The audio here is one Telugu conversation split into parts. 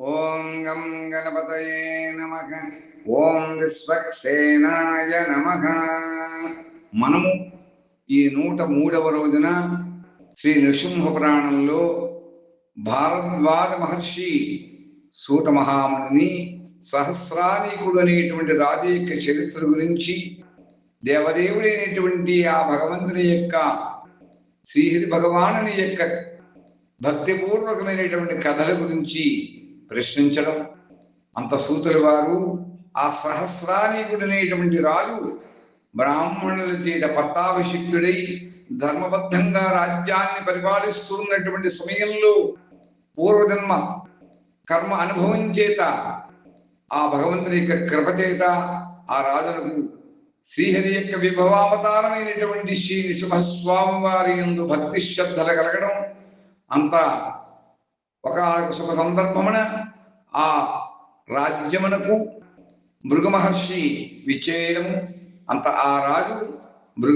ఓం గం గణపతయే నమ. ఓం విశ్వక్సేనాయ నమ. మనము ఈ నూట మూడవ రోజున శ్రీ నృసింహ పురాణంలో భారద్వాజ మహర్షి సూత మహాముని సహస్రానీకుడు అనేటువంటి రాజు యొక్క చరిత్ర గురించి దేవదేవుడైనటువంటి ఆ భగవంతుని యొక్క శ్రీహరి భగవానుని యొక్క భక్తిపూర్వకమైనటువంటి కథల గురించి ప్రశ్నించడం. అంత సూతులు వారు ఆ సహస్రానీకుడనేటువంటి రాజు బ్రాహ్మణుల చేత పట్టాభిషిక్తుడై ధర్మబద్ధంగా రాజ్యాన్ని పరిపాలిస్తున్నటువంటి సమయంలో పూర్వజన్మ కర్మ అనుభవం చేత ఆ భగవంతుని యొక్క కృప చేత ఆ రాజులకు శ్రీహరి యొక్క విభవావతారమైనటువంటి శ్రీ నృసింహస్వామి వారి ఎందు భక్తి శ్రద్ధలు కలగడం అంత ఒక శుభ సందర్భమున ఆ రాజ్యమునకు మహర్షి విచ్చేయడము. అంత ఆ రాజు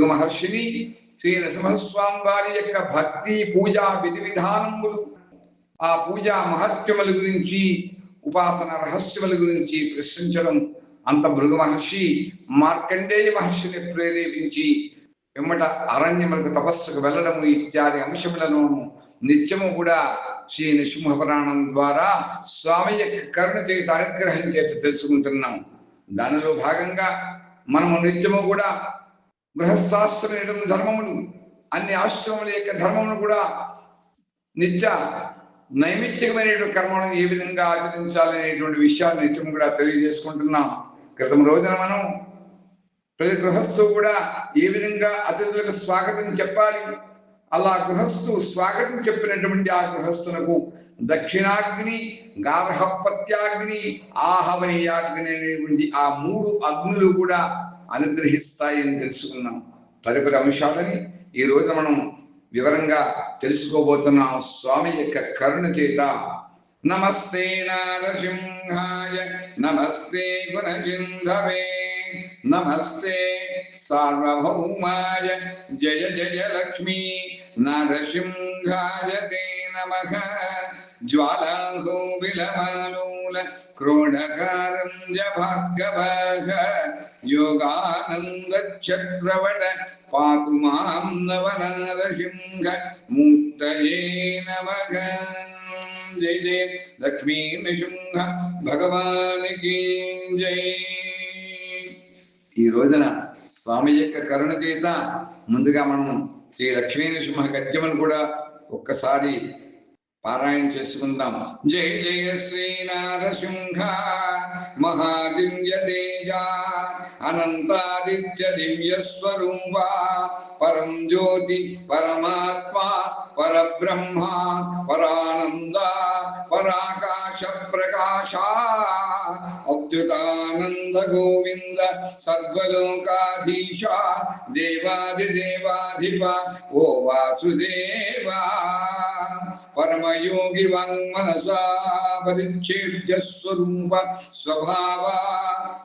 మహర్షిని శ్రీ నరసింహస్వామి వారి యొక్క భక్తి పూజా విధి విధానములు ఆ పూజా మహత్యముల గురించి ఉపాసన రహస్యముల గురించి ప్రశ్నించడం. అంత మహర్షి మార్కండేయ మహర్షిని ప్రేరేపించి వెమ్మట అరణ్యములకు తపస్సుకు వెళ్ళడము ఇత్యాది అంశములను నిత్యము కూడా శ్రీ నృసింహపురాణం ద్వారా స్వామి యొక్క కరుణ చేత అనుగ్రహం చేత తెలుసుకుంటున్నాం. దానిలో భాగంగా మనము నిత్యము కూడా గృహస్థాశ్రమం ధర్మములు అన్ని ఆశ్రమముల యొక్క ధర్మమును కూడా నిత్య నైమిత్తికమైనటువంటి కర్మలను ఏ విధంగా ఆచరించాలనేటువంటి విషయాలు నిత్యం కూడా తెలియజేసుకుంటున్నాం. క్రితం రోజున మనం ప్రతి గృహస్థు కూడా ఏ విధంగా అతిథులకు స్వాగతం చెప్పాలి అలా గృహస్థు స్వాగతం చెప్పినటువంటి ఆ గృహస్థునకు దక్షిణాగ్ని గార్హపత్యాగ్ని ఆహవనీయాగ్ని అనేటువంటి ఆ మూడు అగ్నులు కూడా అనుగ్రహిస్తాయని తెలుసుకున్నాం. తదుపరి అంశాలని ఈ రోజు మనం వివరంగా తెలుసుకోబోతున్నాం. స్వామి యొక్క కరుణ చేత. నమస్తే నారసింహాయ నమస్తే గుణసింధవే నమస్తే సార్వభౌమాయ జయ జయ లక్ష్మీ. నరసింహాయ తే నమః జ్వాలాహో విలమాలోల క్రోఢకారంజ భార్గవః యోగానంద చక్రవట పాతు మాం నవనరసింహ మూర్తయే నమః జయ జయ లక్ష్మీ నృసింహ భగవానికి జై ఈ రోజున స్వామి యొక్క కరుణ చేత ముందుగా మనం శ్రీ లక్ష్మీ నృసింహ గద్యమని కూడా ఒక్కసారి పారాయణ చేసుకుందాం. జయ జయ శ్రీ నారసింహ మహాదివ్య తేజా अनंतादित्य दिव्य स्वरूप परम ज्योति, परमात्मा पर ब्रह्मा परानंद पराकाश प्रकाशा अद्युतानंद गोविंद सर्वलोकाधीशा, देवाधिदेवाधिपा, ओ वासुदेवा। పరమయోగి వాంగ్మనసా పరిచ్ఛేద్య స్వరూప స్వభావ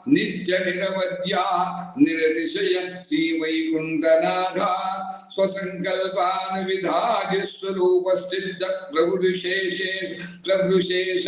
నిత్య నిరవద్య నిరతిశయ శ్రీ వైకుంఠనాథ స్వసంకల్పాన్ విధాయ స్వరూప స్థిత ప్రవృశేషే ప్రభుశేష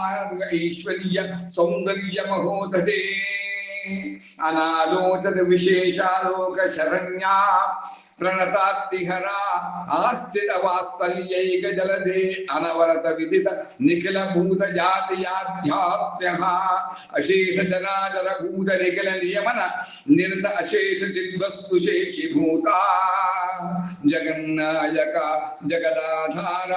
ईश्वरीय सौंदर्य महोदधे अनालोचत विशेषालोक शरण्या प्रणतातिहरा आश्रित वात्सल्यैक जलधे अनवरत विदित निखिल भूत जातियाध्यात्म्यः अशेष जनाजर भूत निखिल नियमन निरत अशेष चिद्वस्तु शेषीभूता जगन्नायक, जगदाधार,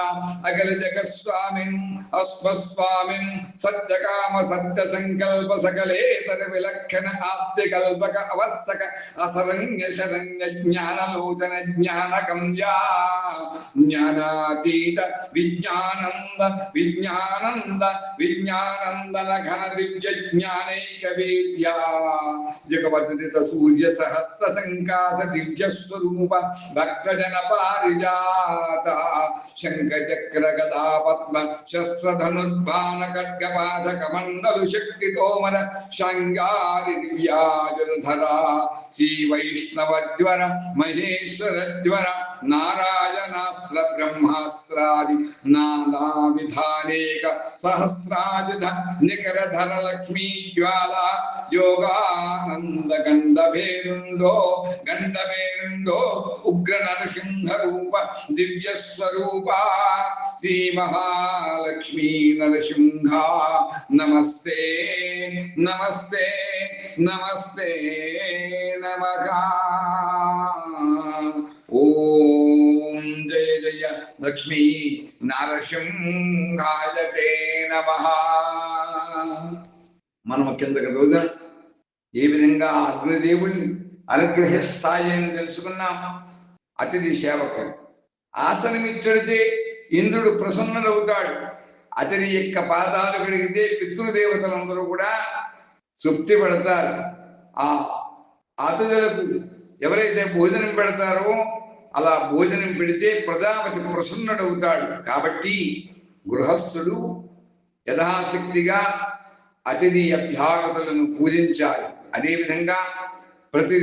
अखिल जगस्वामी स्वामी अस्वस्वामी सत्य काम सत्य संकल्प सकलेतर विलक्षण आप्ति कल्पक अवस्सक, असरण्य शरण्य ज्ञान लोचन ज्ञान कम्या, ज्ञानातीत विज्ञानंद विज्ञानंद विज्ञानंदन घन दिव्य ज्ञानैक वेद्या। जगवदति सूर्य सहस्र संकाश दिव्य स्वरूप భక్తజన పారిజాత శంఖ గదా పద్మ శస్త్రధనుర్బాణ ఖడ్గపాథ కమండలు శక్తి తోమర శంగారి దివ్యాజనధర శ్రీ వైష్ణవజ్వర మహేశ్వరజ్వర నారాయణాస్త్ర బ్రహ్మాస్త్రాది నానా విధానేక సహస్రాయుధ నికరధర లక్ష్మీ జ్వాల యోగానంద గంధభేరుండో గంధభేరుండో ఉగ్ర నరసింహ రూప దివ్య స్వరూప శ్రీ మహాలక్ష్మీ నరసింహ. నమస్తే నమస్తే నమస్తే నమగా లక్ష్మీ నారసింహాయతే నమ. మనం కిందకి రోజున ఏ విధంగా అగ్నిదేవుణ్ణి అనుగ్రహిస్తాయి అని తెలుసుకున్నాం అతిథి సేవకుడు. ఆసనమిచ్చడితే ఇంద్రుడు ప్రసన్నుడవుతాడు అతని యొక్క పాదాలు కడిగితే పితృదేవతలందరూ కూడా తృప్తి పడతారు. ఆ అతిథులకు ఎవరైతే భోజనం పెడతారో అలా భోజనం పెడితే ప్రజాపతి ప్రసన్నుడవుతాడు. కాబట్టి గృహస్థుడు యథాశక్తిగా అతిథి అభ్యాగతులను పూజించాలి. అదేవిధంగా ప్రతి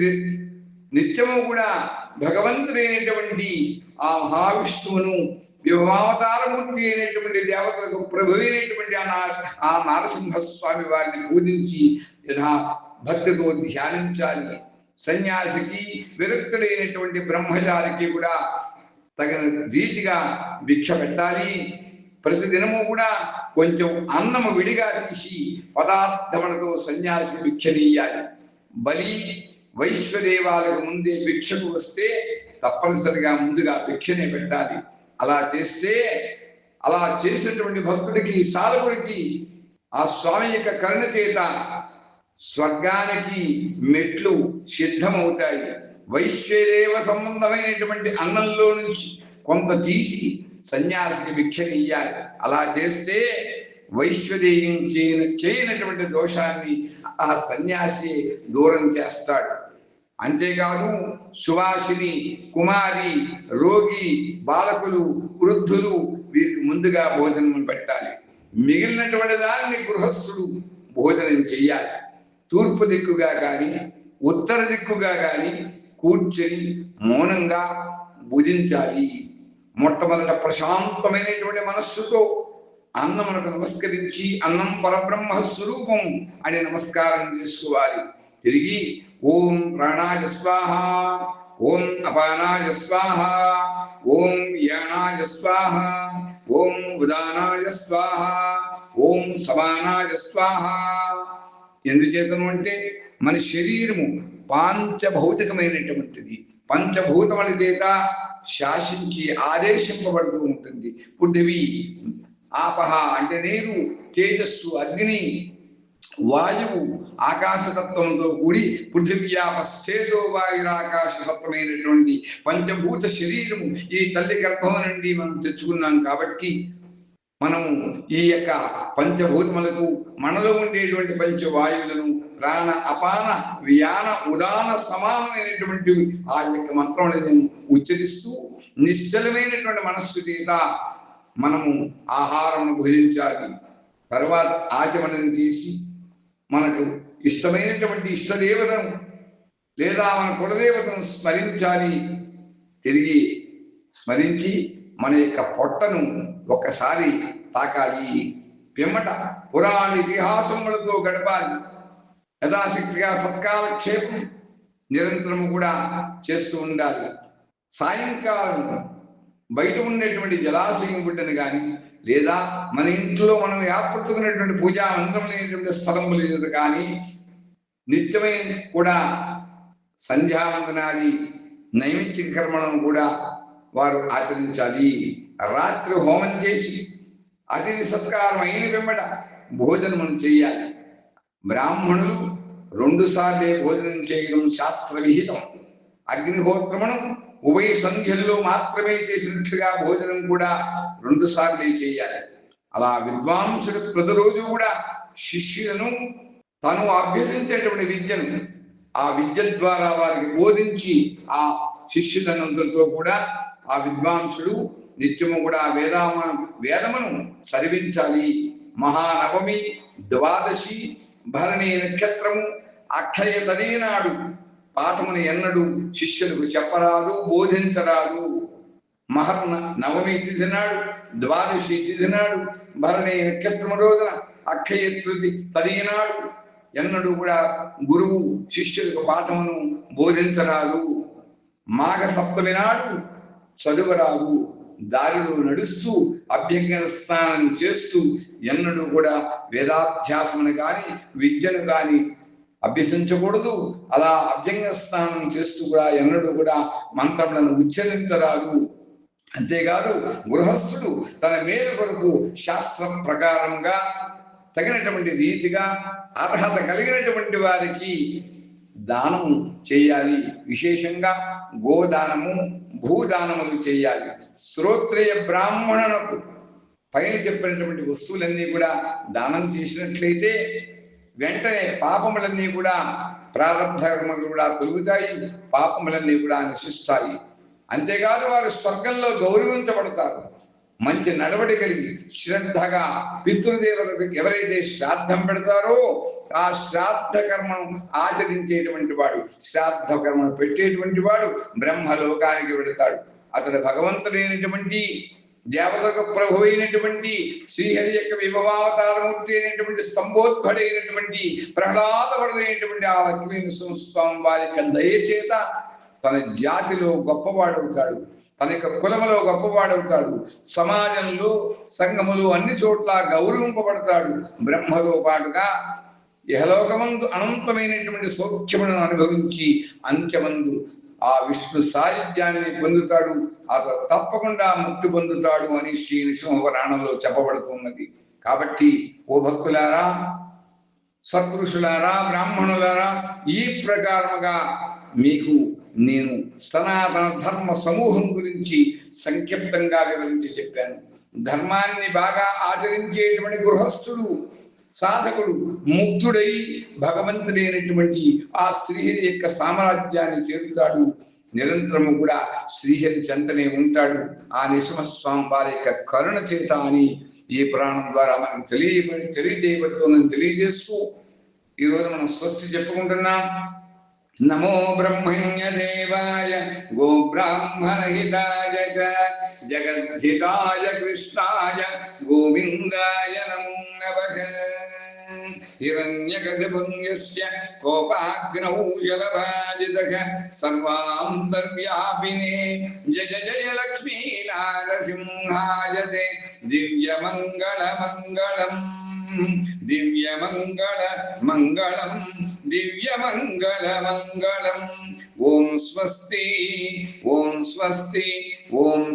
నిత్యము కూడా భగవంతుడైనటువంటి ఆ మహావిష్ణువును విభవావతారమూర్తి అయినటువంటి దేవతలకు ప్రభు అయినటువంటి ఆ నా- ఆ నరసింహస్వామి వారిని పూజించి యథా భక్తితో ధ్యానించాలి. సన్యాసికి విరక్తుడైనటువంటి బ్రహ్మచారికి కూడా తగిన రీతిగా భిక్ష పెట్టాలి. ప్రతిదినము కూడా కొంచెం అన్నము విడిగా తీసి పదార్థములతో సన్యాసికి భిక్షనీయాలి బలి వైశ్వదేవాలకు ముందే భిక్షకు వస్తే తప్పనిసరిగా ముందుగా భిక్షనే పెట్టాలి. అలా చేస్తే అలా చేసినటువంటి భక్తుడికి సాధకుడికి ఆ స్వామి యొక్క కరుణ చేత స్వర్గానికి మెట్లు సిద్ధమవుతాయి. వైశ్వదేవ సంబంధమైనటువంటి అన్నంలో నుంచి కొంత తీసి సన్యాసికి భిక్షనియ్యాలి అలా చేస్తే వైశ్వదేయం చేయన చేయనటువంటి దోషాన్ని ఆ సన్యాసి దూరం చేస్తాడు. అంతేకాదు సువాసిని కుమారి రోగి బాలకులు వృద్ధులు వీరికి ముందుగా భోజనం పెట్టాలి. మిగిలినటువంటి దాన్ని గృహస్థుడు భోజనం చెయ్యాలి. తూర్పు దిక్కుగా కానీ ఉత్తర దిక్కుగా కానీ కూర్చొని మౌనంగా భుజించాలి. మొట్టమొదట ప్రశాంతమైనటువంటి మనస్సుతో అన్నమునకు నమస్కరించి అన్నం పరబ్రహ్మ స్వరూపం అని నమస్కారం చేసుకోవాలి. తిరిగి ఓం ప్రాణాయ స్వాహ ఓం అపానాయ స్వాహ ఓం యానాయ స్వాహ ఓం ఉదానాయ స్వాహ ఓం సమానాయ స్వాహ. ఎందుచేతను అంటే మన శరీరము పాంచభౌతికమైనటువంటిది. పంచభూతముల చేత శాసించి ఆదేశింపబడుతూ ఉంటుంది. పృథివీ ఆపహ అంటే నీరు తేజస్సు అగ్ని వాయువు ఆకాశతత్వంతో కూడి పృథివ్యాపస్థేదో వాయురాకాశతత్వమైనటువంటి పంచభూత శరీరము ఈ తల్లి గర్భం నుండి మనం తెచ్చుకున్నాం కాబట్టి మనము ఈ యొక్క పంచభూతములకు మనలో ఉండేటువంటి పంచవాయువులను ప్రాణ అపాన వ్యాన ఉదాన సమానమైనటువంటి ఆ యొక్క మంత్రములను ఉచ్చరిస్తూ నిశ్చలమైనటువంటి మనస్సు చేత మనము ఆహారమును భుజించాలి. తర్వాత ఆచమనం చేసి మనకు ఇష్టమైనటువంటి ఇష్టదేవతను లేదా మన కులదేవతను స్మరించాలి. తిరిగి స్మరించి మన యొక్క పొట్టను ఒక్కసారి తాకాలి. పిమ్మట పురాణ ఇతిహాసములతో గడపాలి. యథాశక్తిగా సత్కాలక్షేపం నిరంతరము కూడా చేస్తూ ఉండాలి. సాయంకాలం బయట ఉండేటువంటి జలాశయం గుడ్డను కానీ లేదా మన ఇంట్లో మనం ఏర్పరచుకున్నటువంటి పూజా మంత్రం లేనటువంటి స్థలం లేదు కానీ నిత్యమైన కూడా సంధ్యావందనాది నైమిత్య కర్మలను కూడా వారు ఆచరించాలి. రాత్రి హోమం చేసి అతిథి సత్కారం అయిన వెంబడ భోజనము చేయాలి. బ్రాహ్మణులు రెండు సార్లే భోజనం చేయడం శాస్త్ర విహితం అగ్నిహోత్రమును ఉభయ సంధ్యల్లో మాత్రమే చేసినట్లుగా భోజనం కూడా రెండు సార్లే చేయాలి. అలా విద్వాంసుడు ప్రతిరోజు కూడా శిష్యులను తను అభ్యసించేటువంటి విద్యను ఆ విద్య ద్వారా వారికి బోధించి ఆ శిష్యులందరితో కూడా ఆ విద్వాంసుడు నిత్యము కూడా వేదామ వేదమును చదివించాలి. మహానవమి ద్వాదశి భరణి నక్షత్రము అక్షయ తదేనాడు పాఠమును ఎన్నడు శిష్యులకు చెప్పరాదు బోధించరాదు. మహర్ నవమి తిథి నాడు ద్వాదశి తిథి నాడు భరణి నక్షత్రము రోజున అక్షయ తృతి తదినాడు ఎన్నడూ కూడా గురువు శిష్యులకు పాఠమును బోధించరాదు. మాఘ సప్తమి నాడు చదువరాదు దారిలో నడుస్తూ అభ్యంగన స్నానం చేస్తూ ఎన్నడూ కూడా వేదాభ్యాసమును కానీ విద్యను కానీ అభ్యసించకూడదు. అలా అభ్యంగ స్నానం చేస్తూ కూడా ఎన్నడూ కూడా మంత్రములను ఉచ్చరించరాదు. అంతేకాదు గృహస్థుడు తన మేలు కొరకు శాస్త్ర ప్రకారంగా తగినటువంటి రీతిగా అర్హత కలిగినటువంటి వారికి దానం చేయాలి. విశేషంగా గోదానము భూదానములు చేయాలి. శ్రోత్రియ బ్రాహ్మణులకు పైన చెప్పినటువంటి వస్తువులన్నీ కూడా దానం చేసినట్లయితే వెంటనే పాపములన్నీ కూడా ప్రారంభములు కూడా తొలుగుతాయి పాపములన్నీ కూడా నశిస్తాయి. అంతేకాదు వారు స్వర్గంలో గౌరవించబడతారు. మంచి నడవడి కలిగి శ్రద్ధగా పితృదేవతకు ఎవరైతే శ్రాద్ధం పెడతారో ఆ శ్రాద్ధ కర్మను ఆచరించేటువంటి వాడు శ్రాద్ధ కర్మను పెట్టేటువంటి వాడు బ్రహ్మలోకానికి వెడతాడు అతడు భగవంతుడైనటువంటి దేవతకు ప్రభు అయినటువంటి శ్రీహరి యొక్క విభవావతారమూర్తి అయినటువంటి స్తంభోద్భడైనటువంటి ప్రహ్లాదవరుడైనటువంటి ఆ లక్ష్మీ స్వామి వారి యొక్క దయచేత తన జాతిలో గొప్పవాడవుతాడు. తన యొక్క కులములో గొప్పవాడవుతాడు. సమాజంలో సంఘములు అన్ని చోట్ల గౌరవింపబడతాడు. బ్రహ్మతో పాటుగా యహలోకమందు అనంతమైనటువంటి సౌఖ్యములను అనుభవించి అంత్యమందు ఆ విష్ణు సాయుధ్యాన్ని పొందుతాడు. అతను తప్పకుండా ముక్తి పొందుతాడు అని శ్రీ నృసింహపురాణంలో చెప్పబడుతున్నది. కాబట్టి ఓ భక్తులారా సత్పురుషులారా బ్రాహ్మణులారా ఈ ప్రకారముగా మీకు నేను సనాతన ధర్మ సమూహం గురించి సంక్షిప్తంగా వివరించి చెప్పాను. ధర్మాన్ని బాగా ఆచరించేటువంటి గృహస్థుడు సాధకుడు ముక్తుడై భగవంతుడైనటువంటి ఆ శ్రీహరి యొక్క సామ్రాజ్యాన్ని చేరుతాడు. నిరంతరము కూడా శ్రీహరి చెంతనే ఉంటాడు. ఆ నృసింహస్వామి వారి యొక్క కరుణ చేత అని ఈ ప్రాణం ద్వారా మనకు తెలియబడి తెలియజేయబడుతుందని తెలియజేస్తూ ఈరోజు మనం స్వస్తి చెప్పుకుంటున్నాం. नमो ब्रह्मण्यदेवाय गोब्राह्मणहिताय च जगद्धिताय कृष्णाय गोविन्दाय नमो नमः हिरण्यगजपुण्यस्य कोपाग्नौ जलभाजितः सर्वान्तर्व्यापिने जय जय लक्ष्मीनारसिंहायते दिव्यमङ्गलमङ्गलम् दिव्यमङ्गलमङ्गलम् నారసింహాయ తే దివ్యమంగళమంగళం దివ్యమంగళ మంగళం దివ్యమంగళమంగళం ఓం